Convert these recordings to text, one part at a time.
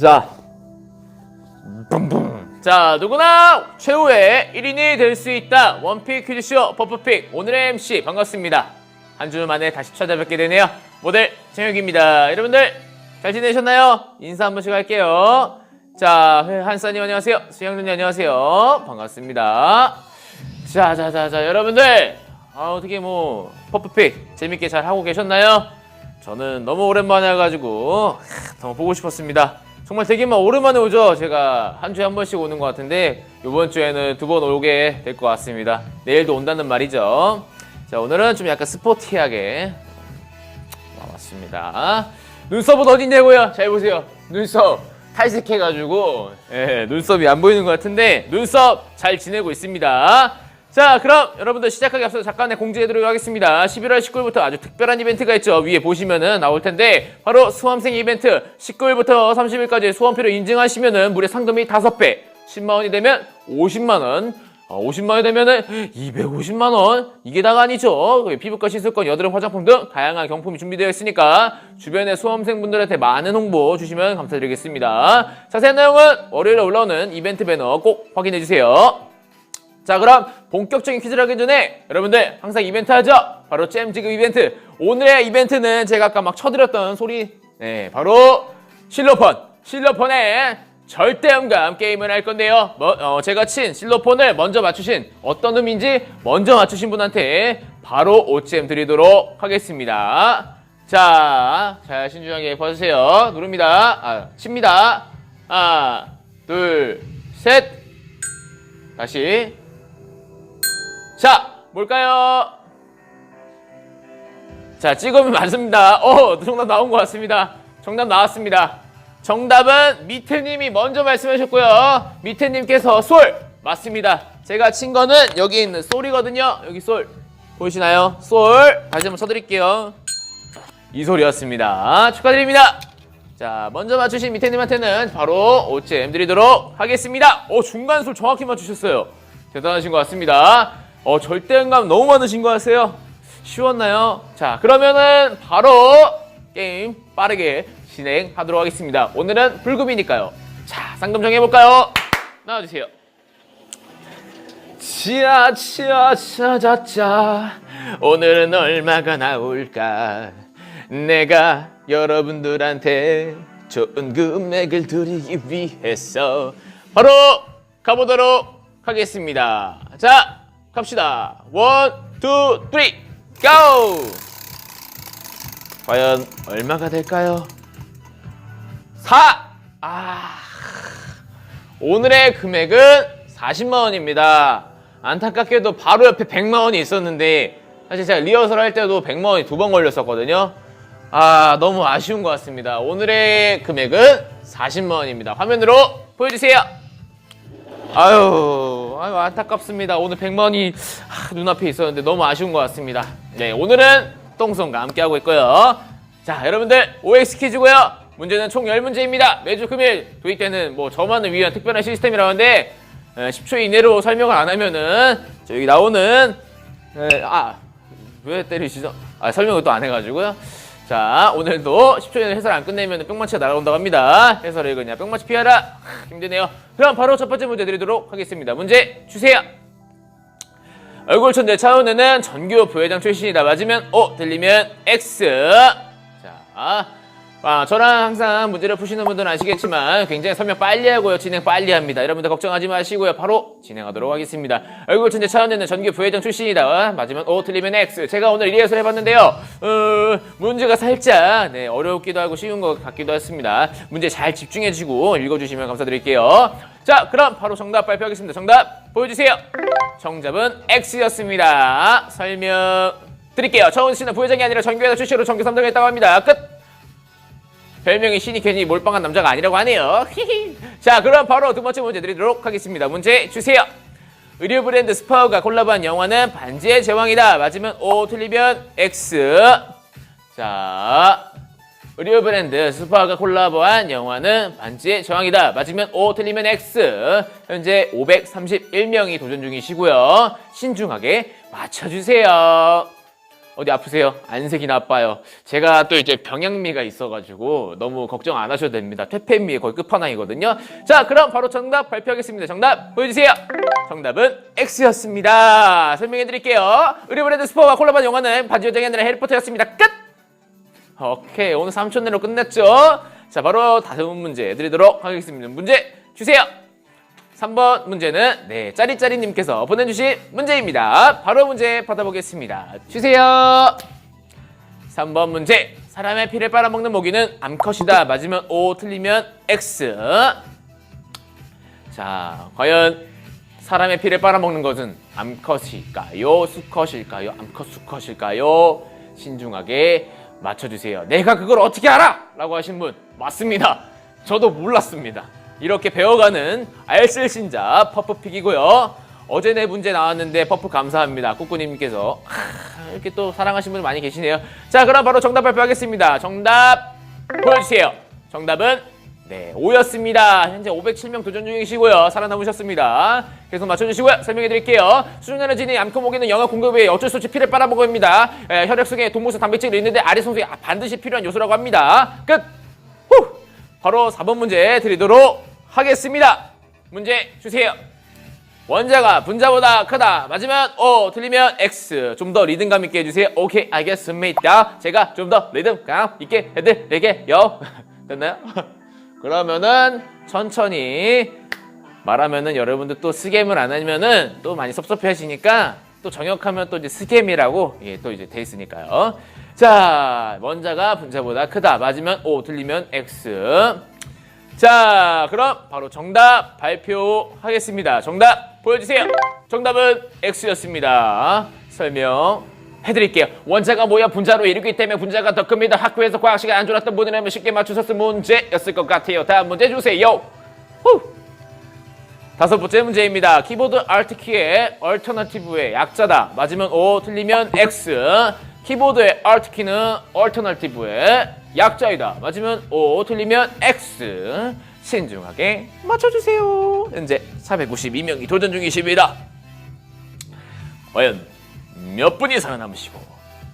자. 자, 누구나 최후의 1인이 될 수 있다. 원픽 퀴즈쇼 버프픽 오늘의 MC 반갑습니다. 한 주 만에 다시 찾아뵙게 되네요. 모델 정혁입니다. 여러분들 잘 지내셨나요? 인사 한 번씩 할게요. 자, 한사님 안녕하세요. 수영님 안녕하세요. 반갑습니다. 자, 자, 자, 자, 여러분들 아, 어떻게 뭐 퍼프픽 재밌게 잘 하고 계셨나요? 저는 너무 오랜만에 와가지고 하, 너무 보고 싶었습니다. 정말 되게 막 오랜만에 오죠. 제가 한 주에 한 번씩 오는 것 같은데 이번 주에는 두 번 오게 될 것 같습니다. 내일도 온다는 말이죠. 자, 오늘은 좀 약간 스포티하게 와봤습니다. 눈썹은 어딨냐고요? 잘 보세요. 눈썹 탈색해가지고 예, 눈썹이 안 보이는 것 같은데 눈썹 잘 지내고 있습니다. 자 그럼 여러분들 시작하기 앞서 잠깐의 공지해드리도록 하겠습니다. 11월 19일부터 아주 특별한 이벤트가 있죠. 위에 보시면은 나올 텐데 바로 수험생 이벤트 19일부터 30일까지 수험표를 인증하시면은 무려 상금이 5배 10만 원이 되면 50만 원 어, 50만 원이 되면은 250만 원 이게 다가 아니죠. 그 피부과 시술권, 여드름 화장품 등 다양한 경품이 준비되어 있으니까 주변의 수험생분들한테 많은 홍보 주시면 감사드리겠습니다. 자세한 내용은 월요일에 올라오는 이벤트 배너 꼭 확인해 주세요. 자 그럼 본격적인 퀴즈를 하기 전에 여러분들 항상 이벤트 하죠? 바로 잼 지급 이벤트. 오늘의 이벤트는 제가 아까 막 쳐드렸던 소리. 네 바로 실로폰. 실로폰의 절대음감 게임을 할 건데요. 뭐, 어, 제가 친 실로폰을 먼저 맞추신 어떤 음인지 먼저 맞추신 분한테 바로 5잼 드리도록 하겠습니다. 자, 자 신중하게 봐주세요. 누릅니다. 아, 칩니다. 하나 둘셋. 다시 자, 뭘까요? 자, 찍으면 맞습니다. 어, 정답 나온 것 같습니다. 정답 나왔습니다. 정답은 밑에님이 먼저 말씀하셨고요. 밑에님께서 솔 맞습니다. 제가 친 거는 여기 있는 솔이거든요. 여기 솔 보이시나요? 솔 다시 한번 쳐드릴게요. 이 소리였습니다. 축하드립니다. 자, 먼저 맞추신 밑에님한테는 바로 5점 드리도록 하겠습니다. 오, 중간 솔 정확히 맞추셨어요. 대단하신 것 같습니다. 어, 절대음감 너무 많으신 것 같아요. 쉬웠나요? 자, 그러면은 바로 게임 빠르게 진행하도록 하겠습니다. 오늘은 불금이니까요. 자, 상금 정해볼까요? 나와주세요. 치아 치아 차자자 오늘은 얼마가 나올까 내가 여러분들한테 좋은 금액을 드리기 위해서 바로 가보도록 하겠습니다 자 갑시다 원, 투, 쓰리, 고! 과연 얼마가 될까요? 4! 아 오늘의 금액은 40만 원입니다. 안타깝게도 바로 옆에 100만 원이 있었는데 사실 제가 리허설 할 때도 100만 원이 두 번 걸렸었거든요. 아 너무 아쉬운 것 같습니다. 오늘의 금액은 40만 원입니다. 화면으로 보여주세요. 아유, 아유 안타깝습니다. 오늘 100만 원이 하, 눈앞에 있었는데 너무 아쉬운 것 같습니다. 네 오늘은 똥송과 함께 하고 있고요. 자 여러분들 OX 퀴즈고요. 문제는 총 10문제입니다. 매주 금요일 도입되는 뭐 저만을 위한 특별한 시스템이라는데 10초 이내로 설명을 안 하면은 저기 나오는 아왜 때리시죠? 아 설명을 또 안 해가지고요. 자 오늘도 10초 이내 해설 안 끝내면 뿅마치가 날아온다고 합니다. 해설을 그냥 뿅마치 피하라 하, 힘드네요. 그럼 바로 첫 번째 문제 드리도록 하겠습니다. 문제 주세요. 얼굴 천재 차은우는 전교 부회장 출신이다. 맞으면 O, 틀리면 X. 자, 아, 저랑 항상 문제를 푸시는 분들은 아시겠지만 굉장히 설명 빨리 하고요. 진행 빨리 합니다. 여러분들 걱정하지 마시고요. 바로 진행하도록 하겠습니다. 얼굴 천재 차은우는 전교 부회장 출신이다. 맞으면 O, 틀리면 X. 제가 오늘 리허설 해봤는데요. 어, 문제가 살짝 네, 어렵기도 하고 쉬운 것 같기도 했습니다. 문제 잘 집중해주고 읽어주시면 감사드릴게요. 자, 그럼 바로 정답 발표하겠습니다. 정답 보여주세요. 정답은 X였습니다. 설명 드릴게요. 처은 씨는 부회장이 아니라 전교회장 출신으로 전교 3등을 했다고 합니다. 끝! 별명이 신이 괜히 몰빵한 남자가 아니라고 하네요. 자, 그럼 바로 두 번째 문제 드리도록 하겠습니다. 문제 주세요. 의류 브랜드 스파우가 콜라보한 영화는 반지의 제왕이다. 맞으면 O, 틀리면 X. 자, 의류 브랜드 스파가 콜라보한 영화는 반지의 제왕이다. 맞으면 O, 틀리면 X. 현재 531명이 도전 중이시고요. 신중하게 맞춰주세요. 어디 아프세요? 안색이 나빠요. 제가 또 이제 병양미가 있어가지고 너무 걱정 안 하셔도 됩니다. 퇴폐미의 거의 끝판왕이거든요. 자, 그럼 바로 정답 발표하겠습니다. 정답 보여주세요. 정답은 X였습니다. 설명해 드릴게요. 의류 브랜드 스포와 콜라보 영화는 바지 요정이 아니라 해리포터였습니다. 끝! 오케이, 오늘 3초 내로 끝냈죠? 자, 바로 다음 문제 드리도록 하겠습니다. 문제 주세요. 3번 문제는 네 짜리짜리님께서 보내주신 문제입니다. 바로 문제 받아보겠습니다. 주세요. 3번 문제 사람의 피를 빨아먹는 모기는 암컷이다. 맞으면 O, 틀리면 X. 자, 과연 사람의 피를 빨아먹는 것은 암컷일까요? 수컷일까요? 암컷, 수컷일까요? 신중하게 맞춰주세요. 내가 그걸 어떻게 알아? 라고 하신 분 맞습니다. 저도 몰랐습니다. 이렇게 배워가는 알쓸 신자 퍼프픽이고요. 어제 내 문제 나왔는데 퍼프 감사합니다. 꾸꾸님께서 하, 이렇게 또 사랑하시는 분 많이 계시네요. 자 그럼 바로 정답 발표하겠습니다. 정답 보여주세요. 정답은 네 5였습니다. 현재 507명 도전 중이시고요. 살아남으셨습니다. 계속 맞춰주시고요. 설명해드릴게요. 수중에는 지니 암컷 모기는 영양 공급 에 어쩔 수 없이 피를 빨아먹습니다. 에, 혈액 속에 동물성 단백질이 있는데 아래 성소에 반드시 필요한 요소라고 합니다. 끝! 후! 바로 4번 문제 드리도록 하겠습니다. 문제 주세요. 원자가 분자보다 크다. 맞으면 O, 틀리면 X. 좀 더 리듬감 있게 해주세요. 오케이, 알겠습니다. 제가 좀 더 리듬감 있게 해드릴게요. 됐나요? 그러면은 천천히 말하면은 여러분들 또 스겜을 안 하면은 또 많이 섭섭해 하시니까 또 정역하면 또 이제 스겜이라고 예, 또 이제 돼 있으니까요. 자, 원자가 분자보다 크다. 맞으면 O, 틀리면 X. 자, 그럼 바로 정답 발표하겠습니다. 정답 보여주세요. 정답은 X였습니다. 설명 해드릴게요. 원자가 모여 분자로 이루기 때문에 분자가 더 큽니다. 학교에서 과학 시간 안 좋았던 분이라면 쉽게 맞추셨을 문제였을 것 같아요. 다음 문제 주세요. 후! 다섯 번째 문제입니다. 키보드 Alt 키의 얼터너티브의 약자다. 맞으면 O, 틀리면 X. 키보드의 Alt 키는 얼터너티브의 약자이다. 맞으면 O, 틀리면 X. 신중하게 맞춰주세요. 현재 492명이 도전 중이십니다. 과연 몇 분이 살아남으시고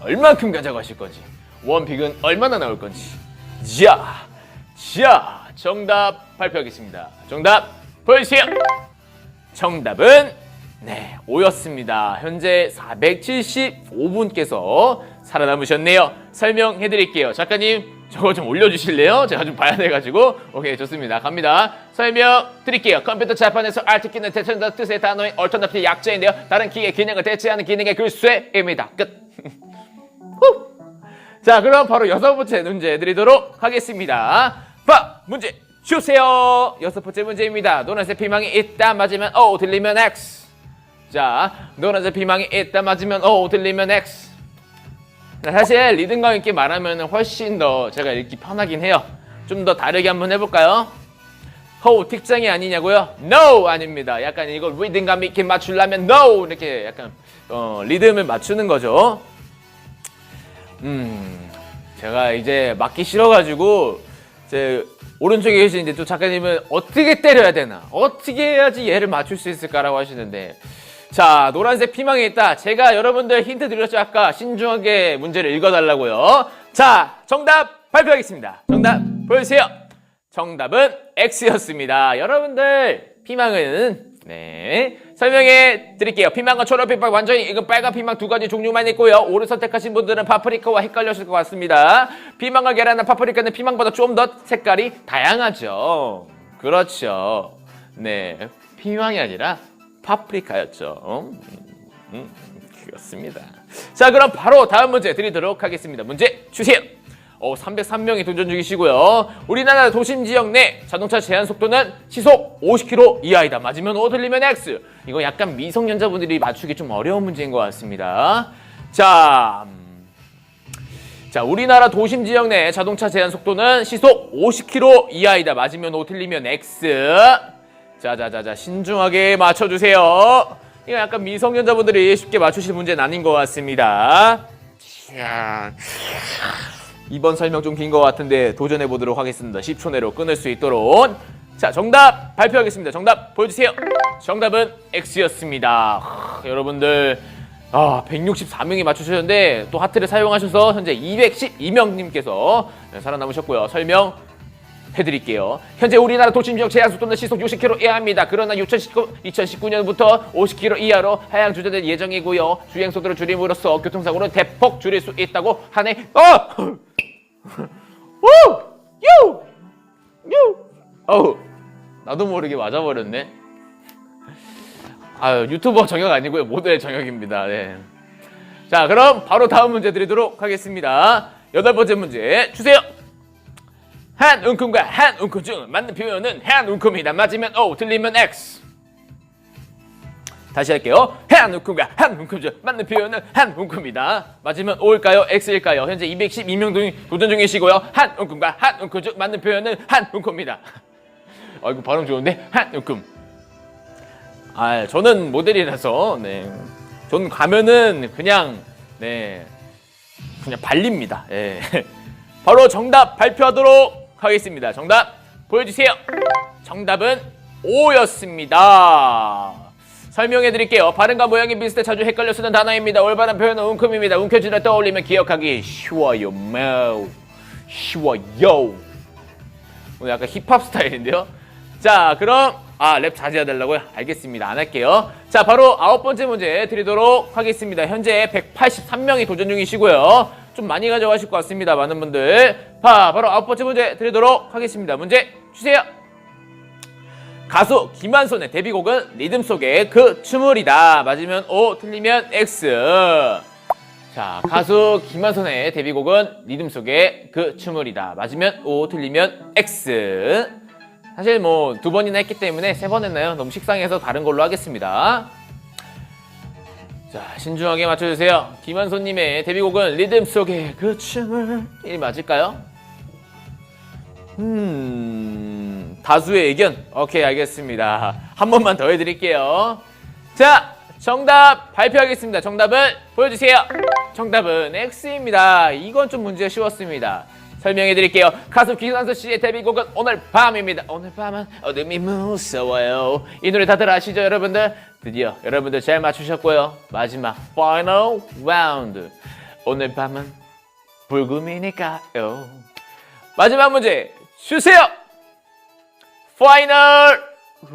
얼만큼 가져가실 건지 원픽은 얼마나 나올 건지 자, 자 정답 발표하겠습니다. 정답 보여주세요. 정답은 네 5였습니다. 현재 475분께서 살아남으셨네요. 설명해 드릴게요. 작가님 저거 좀 올려주실래요? 제가 좀 봐야 돼가지고 오케이 좋습니다. 갑니다. 설명 드릴게요. 컴퓨터 자판에서 Alt 키는 대체한다 뜻의 단어인 얼터너티브 약자인데요. 다른 키의 기능을 대체하는 기능의 글쇠입니다. 끝. 후. 자 그럼 바로 여섯 번째 문제 드리도록 하겠습니다. 봐 문제 주세요. 여섯 번째 문제입니다. 노란색 피망이 있다 맞으면 O 들리면 X. 자 노란색 피망이 있다 맞으면 O 들리면 X. 사실 리듬감 있게 말하면 훨씬 더 제가 읽기 편하긴 해요. 좀 더 다르게 한번 해볼까요? 호우 특장이 아니냐고요? No 아닙니다. 약간 이걸 리듬감 있게 맞추려면 No 이렇게 약간 어, 리듬을 맞추는 거죠. 음, 제가 이제 맞기 싫어가지고 제 오른쪽에 계신 이제 또 작가님은 어떻게 때려야 되나, 어떻게 해야지 얘를 맞출 수 있을까라고 하시는데, 자 노란색 피망이 있다. 제가 여러분들 힌트 드렸죠 아까 신중하게 문제를 읽어달라고요. 자 정답 발표하겠습니다. 정답 보여주세요. 정답은 X였습니다. 여러분들 피망은 네 설명해 드릴게요. 피망과 초록 피망 완전히 익은 빨간 피망 두 가지 종류만 있고요. 오를 선택하신 분들은 파프리카와 헷갈렸을 것 같습니다. 피망과 계란과 파프리카는 피망보다 좀 더 색깔이 다양하죠. 그렇죠. 네 피망이 아니라 파프리카였죠. 음, 음, 그렇습니다. 자 그럼 바로 다음 문제 드리도록 하겠습니다. 문제 주세요. 어, 303명이 도전 중이시고요. 우리나라 도심 지역 내 자동차 제한 속도는 시속 50km 이하이다. 맞으면 O, 틀리면 X. 이거 약간 미성년자분들이 맞추기 좀 어려운 문제인 것 같습니다. 자, 음, 자 우리나라 도심 지역 내 자동차 제한 속도는 시속 50km 이하이다. 맞으면 O, 틀리면 X. 자자자자 신중하게 맞춰주세요. 이거 약간 미성년자분들이 쉽게 맞추실 문제는 아닌 것 같습니다. 자. 이번 설명 좀 긴 것 같은데 도전해 보도록 하겠습니다. 10초 내로 끊을 수 있도록. 자, 정답 발표하겠습니다. 정답 보여주세요. 정답은 X였습니다. 하, 여러분들 아, 164명이 맞추셨는데 또 하트를 사용하셔서 현재 212명님께서 살아남으셨고요. 설명 해드릴게요. 현재 우리나라 도심 지역 제한 속도는 시속 60km 이하입니다. 그러나 2019, 2019년부터 50km 이하로 하향 조절될 예정이고요. 주행 속도를 줄임으로써 교통사고를 대폭 줄일 수 있다고 하네. 어! 우! 유! 유! 어우, 나도 모르게 맞아버렸네. 아유, 유튜버 정역 아니고요. 모델 정역입니다. 네. 자, 그럼 바로 다음 문제 드리도록 하겠습니다. 여덟 번째 문제 주세요. 한 움큼과 한 움큼 중 맞는 표현은 한 움큼이다. 맞으면 O, 틀리면 X. 다시 할게요. 한 움큼과 한 움큼 중 맞는 표현은 한 움큼이다. 맞으면 O일까요? X일까요? 현재 212명 등 도전 중이시고요. 한 움큼과 한 움큼 중 맞는 표현은 한 움큼입니다. 아이고 발음 좋은데 한 움큼. 아, 저는 모델이라서 네. 저는 가면은 그냥 네. 그냥 발립니다. 예. 바로 정답 발표하도록 하겠습니다. 정답 보여주세요. 정답은 O였습니다. 설명해 드릴게요. 발음과 모양이 비슷해 자주 헷갈려 쓰는 단어입니다. 올바른 표현은 웅큼입니다. 웅켜지다 떠올리면 기억하기 쉬워요. 매우 쉬워요. 오늘 약간 힙합 스타일인데요. 자, 그럼 아, 랩 자제해 달라고요? 알겠습니다. 안 할게요. 자, 바로 아홉 번째 문제 드리도록 하겠습니다. 현재 183명이 도전 중이시고요. 좀 많이 가져가실 것 같습니다. 많은 분들. 자, 바로 아홉 번째 문제 드리도록 하겠습니다. 문제 주세요. 가수 김한손의 데뷔곡은 리듬 속의 그 춤을이다. 맞으면 O, 틀리면 X. 자, 가수 김한선의 데뷔곡은 리듬 속의 그 춤을이다. 맞으면 O, 틀리면 X. 사실 뭐 두 번이나 했기 때문에 세 번 했나요? 너무 식상해서 다른 걸로 하겠습니다. 자, 신중하게 맞춰주세요. 김한선님의 데뷔곡은 리듬 속의 그 춤을 이 맞을까요? 음, 다수의 의견. 오케이, 알겠습니다. 한 번만 더 해드릴게요. 자, 정답 발표하겠습니다. 정답을 보여주세요. 정답은 X입니다. 이건 좀 문제가 쉬웠습니다. 설명해 드릴게요. 가수 김한선 씨의 데뷔곡은 오늘 밤입니다. 오늘 밤은 어둠이 무서워요. 이 노래 다들 아시죠, 여러분들? 드디어 여러분들 잘 맞추셨고요. 마지막 파이널 라운드. 오늘 밤은 불금이니까요. 마지막 문제 주세요. 파이널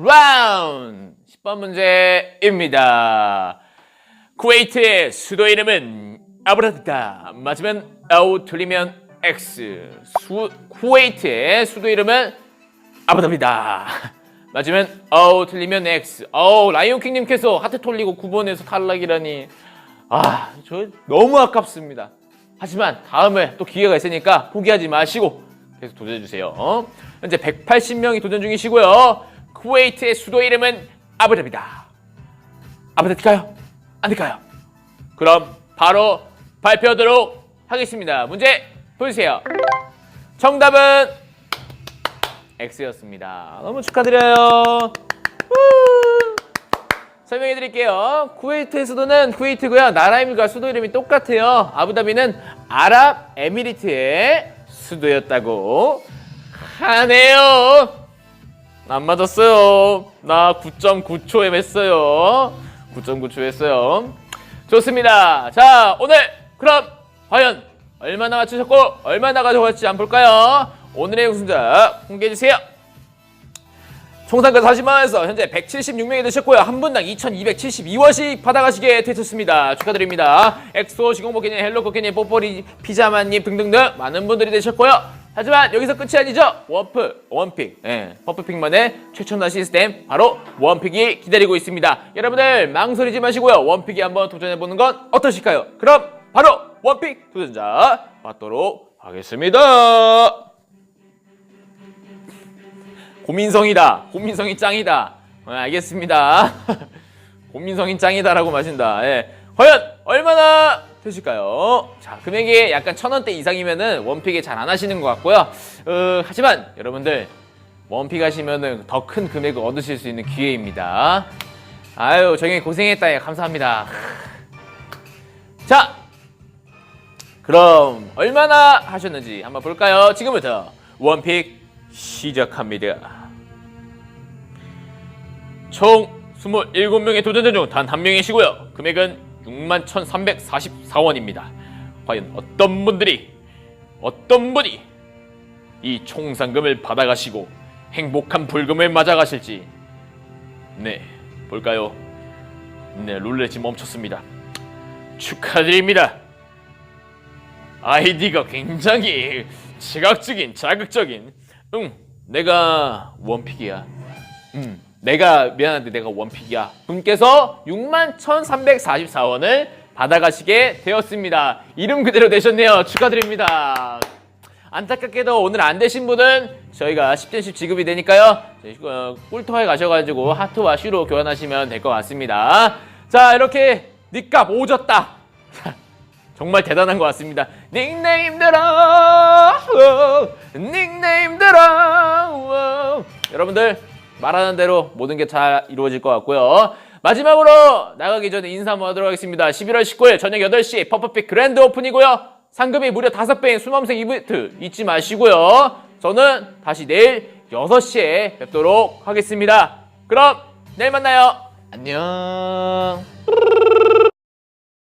라운드 10번 문제입니다. 쿠웨이트의 수도 이름은 아브라드다. 맞으면 O, 틀리면 X. 수, 쿠웨이트의 수도 이름은 아부다비다. 맞으면 O, 틀리면 X. 어, 라이온킹님께서 하트 톨리고 9번에서 탈락이라니. 아, 저 너무 아깝습니다. 하지만 다음에 또 기회가 있으니까 포기하지 마시고 계속 도전해 주세요. 어? 현재 180명이 도전 중이시고요. 쿠웨이트의 수도 이름은 아부다비다. 아부다비일까요? 아닐까요? 그럼 바로 발표하도록 하겠습니다. 문제 보여주세요. 정답은 X였습니다. 너무 축하드려요. 우! 설명해 드릴게요. 쿠웨이트의 수도는 쿠웨이트고요. 나라 이름과 수도 이름이 똑같아요. 아부다비는 아랍에미리트의 수도였다고 하네요. 안 맞았어요. 나 9.9초에 했어요. 9.9초 했어요. 좋습니다. 자, 오늘 그럼 과연 얼마나 맞추셨고 얼마나 가져갈지 한번 볼까요? 오늘의 우승자 공개해 주세요. 총상가 40만 원에서 현재 176명이 되셨고요. 한 분당 2,272원씩 받아가시게 되셨습니다. 축하드립니다. 엑소, 시공복기님, 헬로코키님, 뽀뽀리, 피자마님 등등등 많은 분들이 되셨고요. 하지만 여기서 끝이 아니죠. 원프, 원픽, 예, 퍼프픽만의 최첨단 시스템 바로 원픽이 기다리고 있습니다. 여러분들 망설이지 마시고요. 원픽이 한번 도전해보는 건 어떠실까요? 그럼 바로 원픽 도전자 받도록 하겠습니다. 고민성이다. 고민성이 짱이다. 어, 알겠습니다. 고민성이 짱이다라고 마신다. 예. 과연 얼마나 되실까요? 자, 금액이 약간 천 원대 이상이면은 원픽에 잘 안 하시는 것 같고요. 어, 하지만 여러분들 원픽 하시면은 더 큰 금액을 얻으실 수 있는 기회입니다. 아유, 정희 고생했다. 예, 감사합니다. 자, 그럼 얼마나 하셨는지 한번 볼까요? 지금부터 원픽 시작합니다. 총 27명의 도전자 중 단 한 명이 시고요. 금액은 61,344원입니다. 과연 어떤 분들이 어떤 분이 이 총상금을 받아가시고 행복한 불금을 맞아가실지 네 볼까요? 네 룰렛이 멈췄습니다. 축하드립니다. 아이디가 굉장히 지각적인 자극적인 응 내가 원픽이야 음 내가 미안한데 내가 원픽이야. 분께서 61,344원을 받아가시게 되었습니다. 이름 그대로 되셨네요. 축하드립니다. 안타깝게도 오늘 안 되신 분은 저희가 10대10 지급이 되니까요. 어, 꿀토에 가셔가지고 하트와 슈로 교환하시면 될 것 같습니다. 자 이렇게 니값 오졌다. 정말 대단한 것 같습니다. 닉네임들아, 닉네임들아. 여러분들 말하는 대로 모든 게 잘 이루어질 것 같고요. 마지막으로 나가기 전에 인사 한번 하도록 하겠습니다. 11월 19일 저녁 8시 퍼퍼픽 그랜드 오픈이고요. 상금이 무려 5배인 수험생 이벤트 잊지 마시고요. 저는 다시 내일 6시에 뵙도록 하겠습니다. 그럼 내일 만나요. 안녕.